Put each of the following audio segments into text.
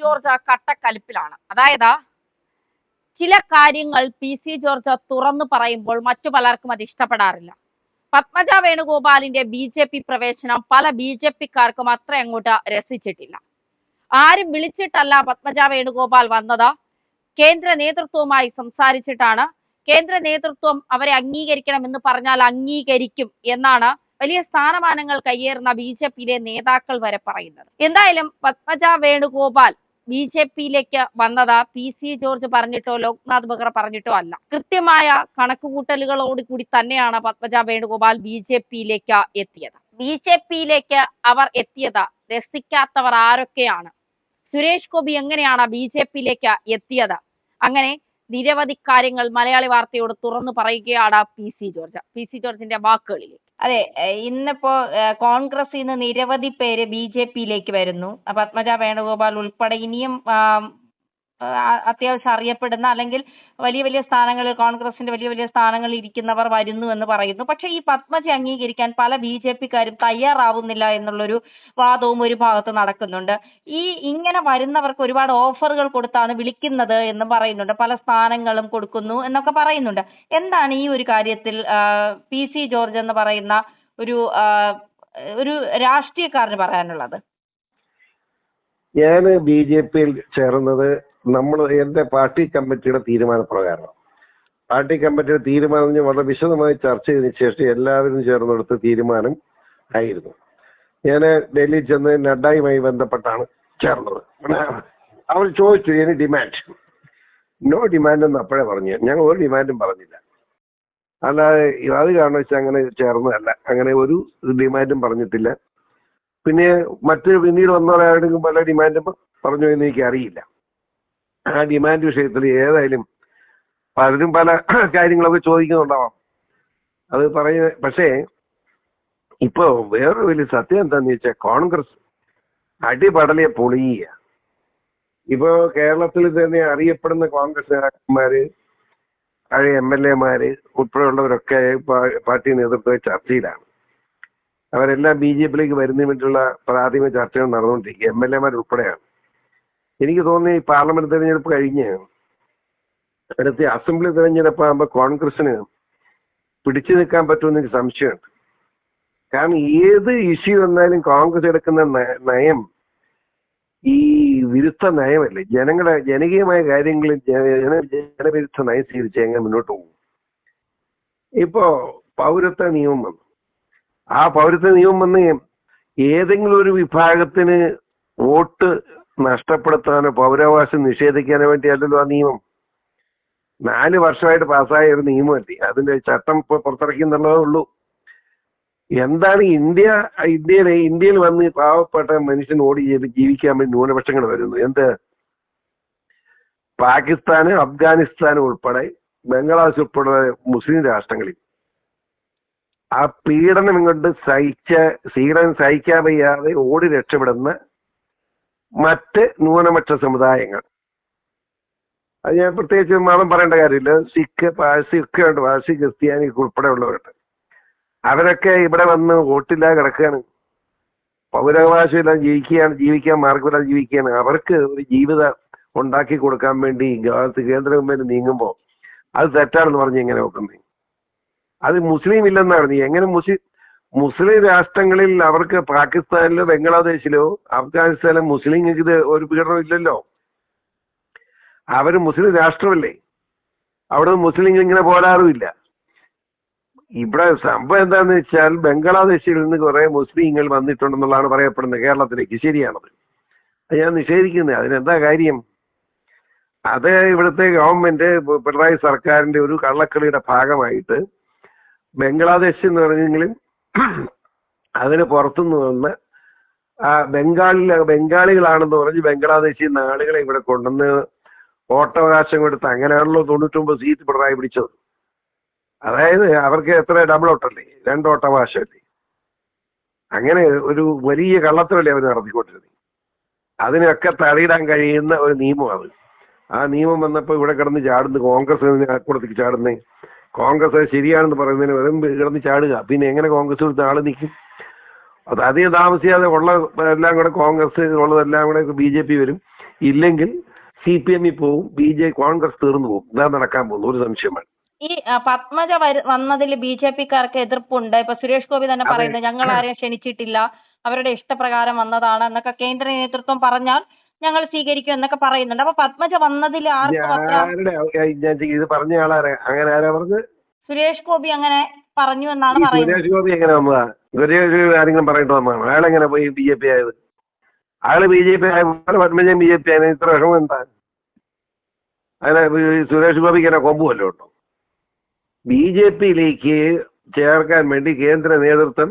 George കട്ടക്കലിപ്പിലാണ്. അതായത് ചില കാര്യങ്ങൾ പി സി ജോർജ് തുറന്നു പറയുമ്പോൾ മറ്റു പലർക്കും അത് ഇഷ്ടപ്പെടാറില്ല. പത്മജ വേണുഗോപാലിന്റെ ബി ജെ പി പ്രവേശനം പല ബി ജെ പിക്കാർക്കും അത്ര അങ്ങോട്ട് രസിച്ചിട്ടില്ല. ആരും വിളിച്ചിട്ടല്ല പത്മജ വേണുഗോപാൽ വന്നത്. കേന്ദ്ര നേതൃത്വവുമായി സംസാരിച്ചിട്ടാണ്. കേന്ദ്ര നേതൃത്വം അവരെ അംഗീകരിക്കണമെന്ന് പറഞ്ഞാൽ അംഗീകരിക്കും എന്നാണ് വലിയ സ്ഥാനമാനങ്ങൾ കയ്യേറുന്ന ബി ജെ പിയിലെ നേതാക്കൾ വരെ പറയുന്നത്. എന്തായാലും പത്മജ വേണുഗോപാൽ ബി ജെ പിയിലേക്ക് വന്നത് പി സി ജോർജ് പറഞ്ഞിട്ടോ ലോക്നാഥ് ബെഹ്റ പറഞ്ഞിട്ടോ അല്ല. കൃത്യമായ കണക്കുകൂട്ടലുകളോട് കൂടി തന്നെയാണ് പത്മജ വേണുഗോപാൽ ബി ജെ പിയിലേക്ക് എത്തിയത്. ബി ജെ പിയിലേക്ക് അവർ എത്തിയത് രസിക്കാത്തവർ ആരൊക്കെയാണ്? സുരേഷ് ഗോപി എങ്ങനെയാണ് ബി ജെ പിയിലേക്ക് എത്തിയത്? അങ്ങനെ നിരവധി കാര്യങ്ങൾ മലയാളി വാർത്തയോട് തുറന്നു പറയുകയാണ് P C George. P C ജോർജിന്റെ വാക്കുകളിലേക്ക് അതെ ഇന്നിപ്പോ കോൺഗ്രസിൽ നിന്ന് നിരവധി പേര് ബി ജെ പിയിലേക്ക് വരുന്നു. പത്മജ വേണുഗോപാൽ ഉൾപ്പെടെ ഇനിയും അത്യാവശ്യം അറിയപ്പെടുന്ന അല്ലെങ്കിൽ വലിയ വലിയ സ്ഥാനങ്ങളിൽ കോൺഗ്രസിന്റെ വലിയ വലിയ സ്ഥാനങ്ങളിൽ ഇരിക്കുന്നവർ വരുന്നു എന്ന് പറയുന്നു. പക്ഷെ ഈ പത്മജ അംഗീകരിക്കാൻ പല ബി ജെ പിക്കാരും തയ്യാറാവുന്നില്ല എന്നുള്ളൊരു വാദവും ഒരു ഭാഗത്ത് നടക്കുന്നുണ്ട്. ഈ ഇങ്ങനെ വരുന്നവർക്ക് ഒരുപാട് ഓഫറുകൾ കൊടുത്താണ് വിളിക്കുന്നത് എന്ന് പറയുന്നുണ്ട്. പല സ്ഥാനങ്ങളും കൊടുക്കുന്നു എന്നൊക്കെ പറയുന്നുണ്ട്. എന്താണ് ഈ ഒരു കാര്യത്തിൽ പി സി ജോർജ് എന്ന് പറയുന്ന ഒരു ഒരു രാഷ്ട്രീയക്കാരന് പറയാനുള്ളത്? ഞാൻ ബി ജെ പിയിൽ ചേർന്നത് നമ്മൾ എന്റെ പാർട്ടി കമ്മിറ്റിയുടെ തീരുമാനപ്രകാരം. പാർട്ടി കമ്മിറ്റിയുടെ തീരുമാനം വളരെ വിശദമായി ചർച്ച ചെയ്തതിനു ശേഷം എല്ലാവരും ചേർന്നെടുത്ത തീരുമാനം ആയിരുന്നു. ഞാൻ ഡൽഹിയിൽ ചെന്ന് നഡ്ഡയുമായി ബന്ധപ്പെട്ടാണ് ചേർന്നത്. അവർ ചോദിച്ചു ഇനി ഡിമാൻഡ് നോ ഡിമാൻഡ് എന്ന് അപ്പോഴേ പറഞ്ഞു. ഞങ്ങൾ ഒരു ഡിമാൻഡും പറഞ്ഞില്ല. അല്ലാതെ അത് കാരണം വെച്ചാൽ അങ്ങനെ ചേർന്നതല്ല. അങ്ങനെ ഒരു ഡിമാൻഡും പറഞ്ഞിട്ടില്ല. പിന്നെ മറ്റൊരു പിന്നീട് വന്നവരായിട്ട് പല ഡിമാൻഡും പറഞ്ഞു എന്ന് എനിക്ക് അറിയില്ല ആ ഡിമാൻഡ് വിഷയത്തിൽ ഏതായാലും പലരും പല കാര്യങ്ങളൊക്കെ ചോദിക്കുന്നുണ്ടാവാം. അത് പറയ പക്ഷേ ഇപ്പോ വേറൊരു വലിയ സത്യം എന്താന്ന് വെച്ചാൽ കോൺഗ്രസ് അടിപടലിയെ പൊളിയുക. ഇപ്പോ കേരളത്തിൽ തന്നെ അറിയപ്പെടുന്ന കോൺഗ്രസ് നേതാക്കന്മാര് പഴയ എം എൽ എമാര് ഉൾപ്പെടെയുള്ളവരൊക്കെ പാർട്ടി നേതൃത്വ ചർച്ചയിലാണ്. അവരെല്ലാം ബി ജെ പിയിലേക്ക് വരുന്നതിന് വേണ്ടിയുള്ള പ്രാഥമിക ചർച്ചകൾ നടന്നുകൊണ്ടിരിക്കുക എം എൽ എമാർ ഉൾപ്പെടെയാണ്. എനിക്ക് തോന്നുന്നു ഈ പാർലമെന്റ് തെരഞ്ഞെടുപ്പ് കഴിഞ്ഞ് അടുത്ത അസംബ്ലി തെരഞ്ഞെടുപ്പ് ആകുമ്പോൾ കോൺഗ്രസിന് പിടിച്ചു നിൽക്കാൻ പറ്റുമെന്ന് എനിക്ക് സംശയമുണ്ട്. കാരണം ഏത് ഇഷ്യൂ വന്നാലും കോൺഗ്രസ് എടുക്കുന്ന നയം ഈ വിരുദ്ധ നയമല്ലേ? ജനങ്ങളുടെ ജനകീയമായ കാര്യങ്ങളിൽ ജന- ജന- ജനവിരുദ്ധ നയം സ്വീകരിച്ച് എങ്ങനെ മുന്നോട്ട് പോകും? ഇപ്പോ പൗരത്വ നിയമം വന്നു. ആ പൗരത്വ നിയമം വന്ന് ഏതെങ്കിലും ഒരു വിഭാഗത്തിന് വോട്ട് നഷ്ടപ്പെടുത്താനോ പൗരാവകാശം നിഷേധിക്കാനോ വേണ്ടിയല്ലല്ലോ ആ നിയമം. നാല് വർഷമായിട്ട് പാസ്സായ ഒരു നിയമമല്ലേ? അതിന്റെ ചട്ടം ഇപ്പൊ പുറത്തിറക്കിയെന്നുള്ളതേ ഉള്ളൂ. എന്താണ് ഇന്ത്യ ഇന്ത്യയിലെ ഇന്ത്യയിൽ വന്ന് പാവപ്പെട്ട മനുഷ്യൻ ഓടി ചെയ്ത് ജീവിക്കാൻ വേണ്ടി ന്യൂനപക്ഷങ്ങൾ വരുന്നു? എന്ത്? പാകിസ്ഥാന് അഫ്ഗാനിസ്ഥാൻ ഉൾപ്പെടെ ബംഗ്ലാദേശ് ഉൾപ്പെടെ മുസ്ലിം രാഷ്ട്രങ്ങളിൽ. ആ പീഡനം ഇങ്ങോട്ട് സഹിച്ച പീഡനം സഹിക്കാൻ വയ്യാതെ ഓടി രക്ഷപ്പെടുന്ന മറ്റ് ന്യൂനപക്ഷ സമുദായങ്ങൾ. അത് ഞാൻ പ്രത്യേകിച്ച് മതം പറയേണ്ട കാര്യമില്ല. സിഖ് പാഴ്സി ഒക്കെ ഉണ്ട്. പാഴ്സി ക്രിസ്ത്യാനി ഉൾപ്പെടെ ഉള്ളവരുണ്ട് അവരൊക്കെ ഇവിടെ വന്ന് വോട്ടില്ലാതെ കിടക്കുകയാണ്. പൗരാവകാശമില്ലാതെ ജീവിക്കുകയാണ് ജീവിക്കാൻ മാർഗമില്ലാതെ ജീവിക്കുകയാണ്. അവർക്ക് ഒരു ജീവിതം ഉണ്ടാക്കി കൊടുക്കാൻ വേണ്ടി കേന്ദ്ര ഗവൺമെന്റ് നീങ്ങുമ്പോൾ അത് തെറ്റാണെന്ന് പറഞ്ഞ് എങ്ങനെ നോക്കുന്നത് അത് മുസ്ലിം ഇല്ലെന്നാണ്. നീ എങ്ങനെ മുസ്ലിം മുസ്ലിം രാഷ്ട്രങ്ങളിൽ അവർക്ക് പാകിസ്ഥാനിലോ ബംഗ്ലാദേശിലോ അഫ്ഗാനിസ്ഥാനിലോ മുസ്ലിങ്ങൾക്ക് ഇത് ഒരു പീഡനം ഇല്ലല്ലോ. അവർ മുസ്ലിം രാഷ്ട്രമല്ലേ? അവിടെ മുസ്ലിം ഇങ്ങനെ പോരാറുമില്ല ഇവിടെ സംഭവം എന്താന്ന് വെച്ചാൽ ബംഗ്ലാദേശിൽ നിന്ന് കുറെ മുസ്ലിങ്ങൾ വന്നിട്ടുണ്ടെന്നുള്ളതാണ് പറയപ്പെടുന്നത് കേരളത്തിലേക്ക്. ശരിയാണത്. അത് ഞാൻ നിഷേധിക്കുന്നത് അതിനെന്താ കാര്യം? അത് ഇവിടുത്തെ ഗവൺമെന്റ് പിണറായി സർക്കാരിന്റെ ഒരു കള്ളക്കളിയുടെ ഭാഗമായിട്ട് ബംഗ്ലാദേശ് എന്ന് പറഞ്ഞെങ്കിലും അതിന് പുറത്തുനിന്ന് വന്ന് ആ ബംഗാളിൽ ബംഗാളികളാണെന്ന് പറഞ്ഞ് ബംഗ്ലാദേശി നാടുകളെ ഇവിടെ കൊണ്ടുവന്ന് വോട്ടവകാശം കൊടുത്ത് അങ്ങനെയാണല്ലോ തൊണ്ണൂറ്റൊമ്പത് സീറ്റ് പിണറായി പിടിച്ചത്. അതായത് അവർക്ക് എത്ര ഡബിൾ ഓട്ടല്ലേ രണ്ട് വോട്ടവകാശമല്ലേ? അങ്ങനെ ഒരു വലിയ കള്ളത്തരല്ലേ അവർ നടത്തിക്കൊണ്ടിരുന്നത്. അതിനൊക്കെ തടയിടാൻ കഴിയുന്ന ഒരു നിയമം അത്. ആ നിയമം വന്നപ്പോൾ ഇവിടെ കിടന്ന് ചാടുന്നു കോൺഗ്രസ് കൂടത്തേക്ക് ചാടുന്നേ കോൺഗ്രസ് ശരിയാണെന്ന് പറയുന്നതിന് വെറും കിടന്ന് ചാടുക. പിന്നെ എങ്ങനെ കോൺഗ്രസ് കൊടുത്ത് ആൾ നിൽക്കും അത് അധികം താമസിയാതെ ഉള്ള എല്ലാം കൂടെ കോൺഗ്രസ് ഉള്ളതെല്ലാം കൂടെ ബി ജെ പി വരും. ഇല്ലെങ്കിൽ സി പി എമ്മിൽ പോവും ബി ജെ കോൺഗ്രസ് തീർന്നു പോകും ഇതാ നടക്കാൻ പോകുന്നു ഒരു സംശയമാണ് ഈ പത്മജ വന്നതിൽ ബി ജെ പിക്കാർക്ക് എതിർപ്പുണ്ട്. ഇപ്പൊ സുരേഷ് ഗോപി തന്നെ. പറയുന്നത് ഞങ്ങൾ ആരെയും ക്ഷണിച്ചിട്ടില്ല. അവരുടെ ഇഷ്ടപ്രകാരം വന്നതാണ് എന്നൊക്കെ കേന്ദ്ര നേതൃത്വം പറഞ്ഞാൽ ഞങ്ങൾ സ്വീകരിക്കും എന്നൊക്കെ പറയുന്നുണ്ട്. അപ്പൊ പത്മജ വന്നതിൽ ആർക്കും ഇത് പറഞ്ഞ ആളാരാ? അങ്ങനെ ആരാ പറഞ്ഞത്? സുരേഷ് ഗോപി അങ്ങനെ പറഞ്ഞു എന്നാണ് പറയുന്നത്. സുരേഷ് ഗോപി എങ്ങനെ വന്നതാ? സുരേഷ് ഗോപി ആരെങ്കിലും പറഞ്ഞിട്ട് വന്നതാണ്. അയാൾ എങ്ങനെ പോയി ബി ജെ പി ആയത്? അയാൾ ബി ജെ പി ആയ ബി ജെ പി ആയത് ഇത്ര വിഷമം എന്താ? അതിന് സുരേഷ് ഗോപിക്ക് എന്നെ കൊമ്പ് വല്ലതും ഉണ്ടോ ബി ജെ പിയിലേക്ക് ചേർക്കാൻ വേണ്ടി കേന്ദ്ര നേതൃത്വം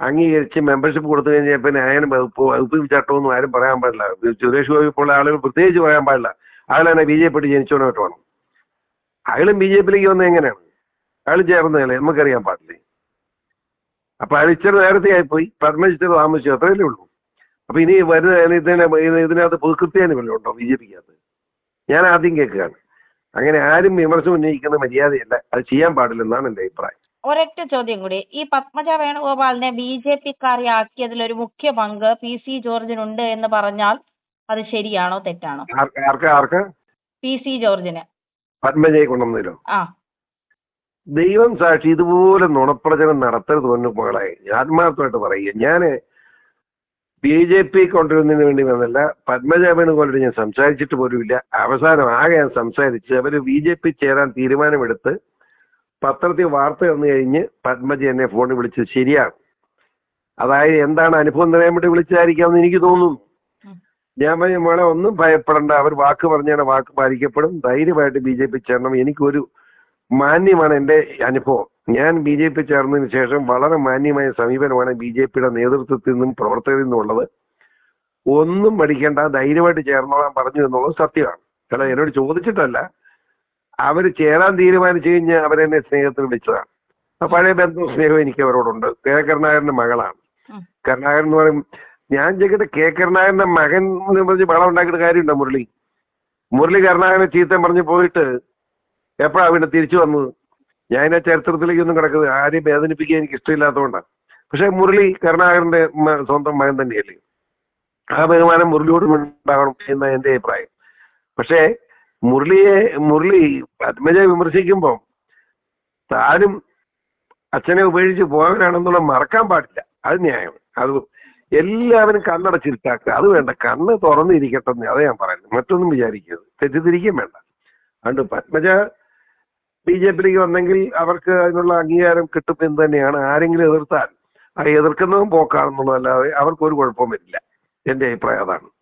അംഗീകരിച്ച് മെമ്പർഷിപ്പ് കൊടുത്തു കഴിഞ്ഞാൽ പിന്നെ അയനും വകുപ്പ് വകുപ്പ് ചട്ടമൊന്നും ആരും പറയാൻ പാടില്ല. സുരേഷ് ഗോപി പോലുള്ള ആളുകൾ പ്രത്യേകിച്ച് പറയാൻ പാടില്ല. അയാളെന്നെ ബി ജെ പി ജനിച്ചോണോട്ട് വേണം. അയാളും ബി ജെ പിയിലേക്ക് വന്നത് എങ്ങനെയാണ്? അയാൾ ചേർന്നതല്ലേ നമുക്കറിയാൻ പാടില്ലേ? അപ്പൊ അയാൾ ഇച്ചിരി നേരത്തെ ആയിപ്പോയി. ഇച്ചിരി താമസിച്ചു. അത്രയല്ലേ ഉള്ളൂ. അപ്പൊ ഇനി വരുന്ന ഇതിനെ ഇത് ഇതിനകത്ത് പുതുക്കൃത്യാനി വല്ലതും ഉണ്ടോ ബി ജെ പിക്കകത്ത്? ഞാൻ ആദ്യം കേൾക്കുകയാണ്. അങ്ങനെ ആരും വിമർശനം ഉന്നയിക്കുന്ന മര്യാദയല്ല. അത് ചെയ്യാൻ പാടില്ലെന്നാണ് എന്റെ അഭിപ്രായം. ഒരൊറ്റ ചോദ്യം കൂടി. ഈ പത്മജ വേണുഗോപാലിനെ ബി ജെ പിക്കാരിയാക്കിയതിൽ ഒരു മുഖ്യ പങ്ക് പി സി ജോർജിനുണ്ട് എന്ന് പറഞ്ഞാൽ അത് ശരിയാണോ തെറ്റാണോ? പി സി ജോർജിന്. പത്മജയെ കൊണ്ടുവന്നതിലോ? ആ. ദൈവം സാക്ഷി ഇതുപോലെ നുണപ്രചനം നടത്തരുത് എന്ന് മകളെ. ആത്മാർത്ഥമായിട്ട് പറയുക. ഞാൻ ബി ജെ പി കൊണ്ടുവരുന്നതിന് വേണ്ടി വന്നല്ല പത്മജ വേണുഗോപാലോട് ഞാൻ സംസാരിച്ചിട്ട് പോലുമില്ല. അവസാനം ആകെ ഞാൻ സംസാരിച്ച് അവർ ബി ജെ പി ചേരാൻ തീരുമാനമെടുത്ത് പത്രത്തിൽ വാർത്ത വന്നു കഴിഞ്ഞ് പത്മജ എന്നെ ഫോണിൽ വിളിച്ചത് ശരിയാണ്. അതായത് എന്താണ് അനുഭവം നിറയാൻ വേണ്ടി വിളിച്ചതായിരിക്കാമെന്ന് എനിക്ക് തോന്നുന്നു. ഞാൻ പറഞ്ഞു മോളെ ഒന്നും ഭയപ്പെടണ്ട. അവർ വാക്ക് പറഞ്ഞാണ് വാക്ക് പാലിക്കപ്പെടും. ധൈര്യമായിട്ട് ബി ജെ പി ചേരണം. എനിക്കൊരു മാന്യമാണ് എന്റെ അനുഭവം. ഞാൻ ബി ജെ പി ചേർന്നതിന് ശേഷം വളരെ മാന്യമായ സമീപനമാണ് ബി ജെ പിയുടെ നേതൃത്വത്തിൽ നിന്നും പ്രവർത്തകരിൽ നിന്നും ഉള്ളത്. ഒന്നും പഠിക്കേണ്ട. ധൈര്യമായിട്ട് ചേർന്നോളാൻ പറഞ്ഞു എന്നുള്ളത് സത്യമാണ്. കാരണം എന്നോട് ചോദിച്ചിട്ടല്ല. അവർ ചേരാൻ തീരുമാനിച്ചു കഴിഞ്ഞാൽ അവരെന്നെ സ്നേഹത്തിൽ വിളിച്ചതാണ് ആ പഴയ ബന്ധവും സ്നേഹവും എനിക്ക് അവരോടുണ്ട്. കെ. കരുണാകരന്റെ മകളാണ്. കരുണാകരൻ എന്ന് പറയും ഞാൻ ചോദിക്കട്ടെ കെ. കരുണാകരന്റെ മകൻ എന്ന് പറഞ്ഞ് ബഹളം ഉണ്ടാക്കിയിട്ട് കാര്യമുണ്ടോ മുരളി? മുരളി കരുണാകരനെ ചീത്ത പറഞ്ഞു പോയിട്ട് എപ്പോഴാണ് പിന്നെ തിരിച്ചു വന്നത്? ഞാൻ ചരിത്രത്തിലേക്ക് ചരിത്രത്തിലേക്കൊന്നും കിടക്കുന്നത്. ആരെയും വേദനിപ്പിക്കാൻ എനിക്ക് ഇഷ്ടമില്ലാത്തതുകൊണ്ടാണ് പക്ഷെ മുരളി കരുണാകരന്റെ സ്വന്തം മകൻ തന്നെയല്ലേ? ആ ബഹുമാനം മുരളിയോടും ഉണ്ടാകണം എന്ന എന്റെ അഭിപ്രായം. പക്ഷേ മുരളിയെ മുരളി പത്മജയെ വിമർശിക്കുമ്പോൾ താനും അച്ഛനെ ഉപേക്ഷിച്ച് പോയവനാണെന്നുള്ള മറക്കാൻ പാടില്ല. അത് ന്യായം. അത് എല്ലാവരും കണ്ണടച്ചിരുത്താക്കുക അത് വേണ്ട. കണ്ണ് തുറന്നിരിക്കട്ടെ അതേ ഞാൻ പറയുന്നത്. മറ്റൊന്നും വിചാരിക്കരുത്. തെറ്റിദ്ധരിക്കുകയും വേണ്ട. അതുകൊണ്ട് പത്മജ ബി ജെ പിയിലേക്ക് വന്നെങ്കിൽ അവർക്ക് അതിനുള്ള അംഗീകാരം കിട്ടും എന്ന് തന്നെയാണ് ആരെങ്കിലും എതിർത്താൽ. ആ എതിർക്കുന്നതും പോക്കാണെന്നുള്ളതല്ലാതെ അവർക്കൊരു കുഴപ്പവും വരില്ല. എന്റെ അഭിപ്രായം അതാണ്.